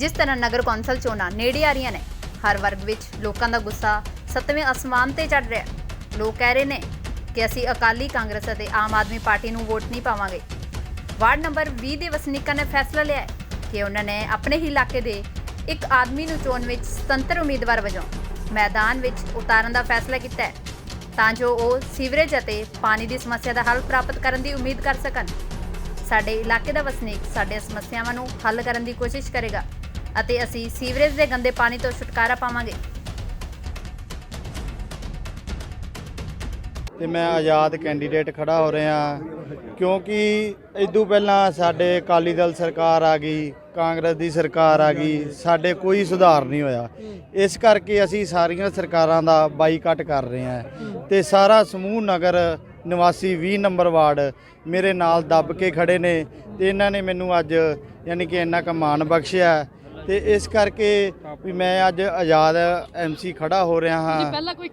ਜਿਸ ਤਰ੍ਹਾਂ ਨਗਰ ਕੌਂਸਲ ਚੋਣਾਂ ਨੇੜੇ ਆ ਰਹੀਆਂ ਨੇ, ਹਰ ਵਰਗ ਵਿੱਚ ਲੋਕਾਂ ਦਾ ਗੁੱਸਾ ਸੱਤਵੇਂ ਅਸਮਾਨ ਤੇ ਚੜ ਰਿਹਾ ਲੋਕ ਕਹਿ ਰਹੇ ਨੇ ਕਿ ਅਸੀਂ ਅਕਾਲੀ ਕਾਂਗਰਸ ਅਤੇ ਆਮ ਆਦਮੀ ਪਾਰਟੀ ਨੂੰ ਵੋਟ ਨਹੀਂ ਪਾਵਾਂਗੇ। ਵਾਰਡ ਨੰਬਰ 20 ਦੇ ਵਸਨੀਕਾਂ ਨੇ ਫੈਸਲਾ ਲਿਆ ਕਿ ਉਹਨਾਂ ਨੇ ਆਪਣੇ ਹੀ ਇਲਾਕੇ ਦੇ ਇੱਕ ਆਦਮੀ ਨੂੰ ਚੋਣ ਵਿੱਚ ਸੁਤੰਤਰ ਉਮੀਦਵਾਰ ਵਜੋਂ ਮੈਦਾਨ ਵਿੱਚ ਉਤਾਰਨ ਦਾ ਫੈਸਲਾ ਕੀਤਾ ਹੈ। ਤਾਂ ਜੋ ਉਹ ਸੀਵਰੇਜ ਅਤੇ ਪਾਣੀ ਦੀ ਸਮੱਸਿਆ ਦਾ ਹੱਲ ਪ੍ਰਾਪਤ ਕਰਨ ਦੀ ਉਮੀਦ ਕਰ ਸਕਣ। ਸਾਡੇ ਇਲਾਕੇ ਦਾ ਵਸਨੀਕ ਸਾਡੇ ਸਮੱਸਿਆਵਾਂ ਨੂੰ ਹੱਲ ਕਰਨ ਦੀ ਕੋਸ਼ਿਸ਼ ਕਰੇਗਾ। ਅਤੇ ਅਸੀਂ ਸੀਵਰੇਜ ਦੇ ਗੰਦੇ ਪਾਣੀ ਤੋਂ ਛੁਟਕਾਰਾ ਪਾਵਾਂਗੇ। ਤੇ ਮੈਂ ਆਜ਼ਾਦ ਕੈਂਡੀਡੇਟ ਖੜਾ ਹੋ ਰਿਹਾ ਕਿਉਂਕਿ ਇਦੋਂ ਪਹਿਲਾਂ ਸਾਡੇ ਅਕਾਲੀ ਦਲ ਸਰਕਾਰ ਆ ਗਈ, ਕਾਂਗਰਸ ਦੀ ਸਰਕਾਰ ਆ ਗਈ, ਸਾਡੇ ਕੋਈ ਸੁਧਾਰ ਨਹੀਂ ਹੋਇਆ। ਇਸ ਕਰਕੇ ਅਸੀਂ ਸਾਰੀਆਂ ਸਰਕਾਰਾਂ ਦਾ ਬਾਈਕਾਟ ਕਰ ਰਹੇ ਹਾਂ। ਤੇ ਸਾਰਾ ਸਮੂਹ ਨਗਰ ਨਿਵਾਸੀ 20 ਨੰਬਰ ਵਾਰਡ ਮੇਰੇ ਨਾਲ ਦੱਬ ਕੇ ਖੜੇ ਨੇ ਤੇ ਇਹਨਾਂ ਨੇ ਮੈਨੂੰ ਅੱਜ ਯਾਨੀ ਕਿ ਇੰਨਾ ਕੁ ਮਾਣ ਬਖਸ਼ਿਆ। ਤੇ ਇਸ ਕਰਕੇ ਵੀ ਮੈਂ ਅੱਜ ਆਜ਼ਾਦ ਐਮਸੀ ਖੜਾ ਹੋ ਰਿਹਾ ਹਾਂ ਪਹਿਲਾਂ ਕੋਈ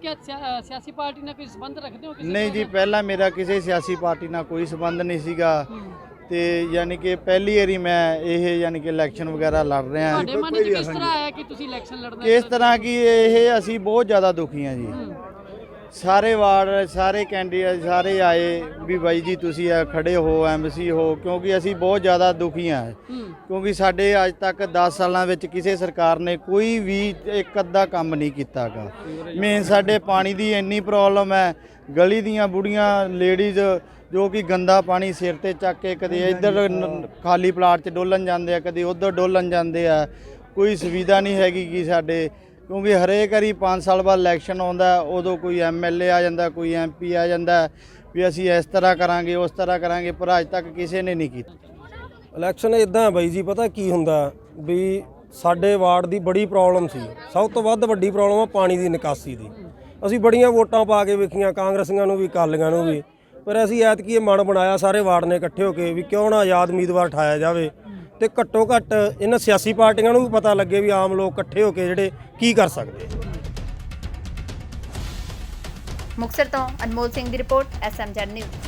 ਸਿਆਸੀ ਪਾਰਟੀ ਨਾਲ ਕੋਈ ਸੰਬੰਧ ਰੱਖਦੇ ਹੋ ਕਿਸੇ ਨਹੀਂ ਜੀ? ਪਹਿਲਾਂ ਮੇਰਾ ਕਿਸੇ ਸਿਆਸੀ ਪਾਰਟੀ ਨਾਲ ਕੋਈ ਸਬੰਧ ਨਹੀਂ ਸੀਗਾ ਹੂੰ। ਤੇ ਯਾਨੀ ਕਿ ਪਹਿਲੀ ਵਾਰੀ ਮੈਂ ਇਹ ਯਾਨੀ ਕਿ ਇਲੈਕਸ਼ਨ ਵਗੈਰਾ ਲੜ ਰਿਹਾ ਤੁਹਾਡੇ ਮਨ 'ਚ ਕਿਸ ਤਰ੍ਹਾਂ ਆਇਆ ਕਿ ਤੁਸੀਂ ਇਲੈਕਸ਼ਨ ਲੜਨਾ ਕਿਸ ਤਰ੍ਹਾਂ ਕਿ ਇਹ ਅਸੀਂ ਬਹੁਤ ਜ਼ਿਆਦਾ ਦੁਖੀ ਹਾਂ ਜੀ ਹੂੰ। ਸਾਰੇ ਵਾਰਡ ਸਾਰੇ ਕੈਂਡੀਡੇਟ ਸਾਰੇ ਆਏ ਵੀ ਬਾਈ ਜੀ ਤੁਸੀਂ ਆ ਖੜੇ ਹੋ ਐਮਸੀ ਹੋ ਕਿਉਂਕਿ ਅਸੀਂ ਬਹੁਤ ਜ਼ਿਆਦਾ ਦੁਖੀ ਹਾਂ। ਹੂੰ। ਕਿਉਂਕਿ ਸਾਡੇ ਅੱਜ ਤੱਕ 10 ਸਾਲਾਂ ਵਿੱਚ ਕਿਸੇ ਸਰਕਾਰ ਨੇ ਕੋਈ ਵੀ ਇੱਕ ਅੱਧਾ ਕੰਮ ਨਹੀਂ ਕੀਤਾਗਾ। ਮੇਨ ਸਾਡੇ ਪਾਣੀ ਦੀ ਇੰਨੀ ਪ੍ਰੋਬਲਮ ਹੈ ਗਲੀ ਦੀਆਂ ਬੁੜੀਆਂ ਲੇਡੀਜ਼ ਜੋ ਕਿ ਗੰਦਾ ਪਾਣੀ ਸਿਰ ਤੇ ਚੱਕ ਕੇ ਕਦੇ ਇੱਧਰ ਖਾਲੀ ਪਲਾਟ 'ਚ ਡੋਲਣ ਜਾਂਦੇ ਆ ਕਦੇ ਉੱਧਰ ਡੋਲਣ ਜਾਂਦੇ ਆ। ਕੋਈ ਸੁਵਿਧਾ ਨਹੀਂ ਹੈਗੀ ਕਿ ਸਾਡੇ ਕਿਉਂਕਿ ਹਰੇਕ ਵਾਰੀ 5 ਸਾਲ ਬਾਅਦ ਇਲੈਕਸ਼ਨ ਆਉਂਦਾ ਉਦੋਂ ਕੋਈ ਐਮਐਲਏ ਆ ਜਾਂਦਾ, ਕੋਈ ਐਮਪੀ ਆ ਜਾਂਦਾ ਵੀ ਅਸੀਂ ਇਸ ਤਰ੍ਹਾਂ ਕਰਾਂਗੇ, ਉਸ ਤਰ੍ਹਾਂ ਕਰਾਂਗੇ, ਪਰ ਅੱਜ ਤੱਕ ਕਿਸੇ ਨੇ ਨਹੀਂ ਕੀਤਾ। ਇਲੈਕਸ਼ਨ ਇਦਾਂ ਬਾਈ ਜੀ, ਪਤਾ ਕੀ ਹੁੰਦਾ ਵੀ ਸਾਡੇ ਵਾਰਡ ਦੀ ਬੜੀ ਪ੍ਰੋਬਲਮ ਸੀ। ਸਭ ਤੋਂ ਵੱਧ ਵੱਡੀ ਪ੍ਰੋਬਲਮ ਆ ਪਾਣੀ ਦੀ ਨਿਕਾਸੀ ਦੀ। ਅਸੀਂ ਬੜੀਆਂ ਵੋਟਾਂ ਪਾ ਕੇ ਵੇਖੀਆਂ, ਕਾਂਗਰਸੀਆਂ ਨੂੰ ਵੀ ਕਾਲੀਆਂ ਨੂੰ ਵੀ। ਪਰ ਅਸੀਂ ਐਤਕੀ ਇਹ ਮਨ ਬਣਾਇਆ, ਸਾਰੇ ਵਾਰਡ ਨੇ ਇਕੱਠੇ ਹੋ ਕੇ, ਵੀ ਕਿਉਂ ਨਾ ਆਜ਼ਾਦ ਉਮੀਦਵਾਰ ਠਾਇਆ ਜਾਵੇ। ਤੇ ਘੱਟੋ ਘੱਟ ਇਹਨਾਂ ਸਿਆਸੀ ਪਾਰਟੀਆਂ ਨੂੰ ਵੀ ਪਤਾ ਲੱਗੇ ਵੀ ਆਮ ਲੋਕ ਇਕੱਠੇ ਹੋ ਕੇ ਜਿਹੜੇ ਕੀ ਕਰ ਸਕਦੇ ਮੁਕਸਰ ਤੋਂ ਅਨਮੋਲ ਸਿੰਘ ਦੀ ਰਿਪੋਰਟ, ਐਸਐਮ ਜਨ ਨਿਊਜ਼।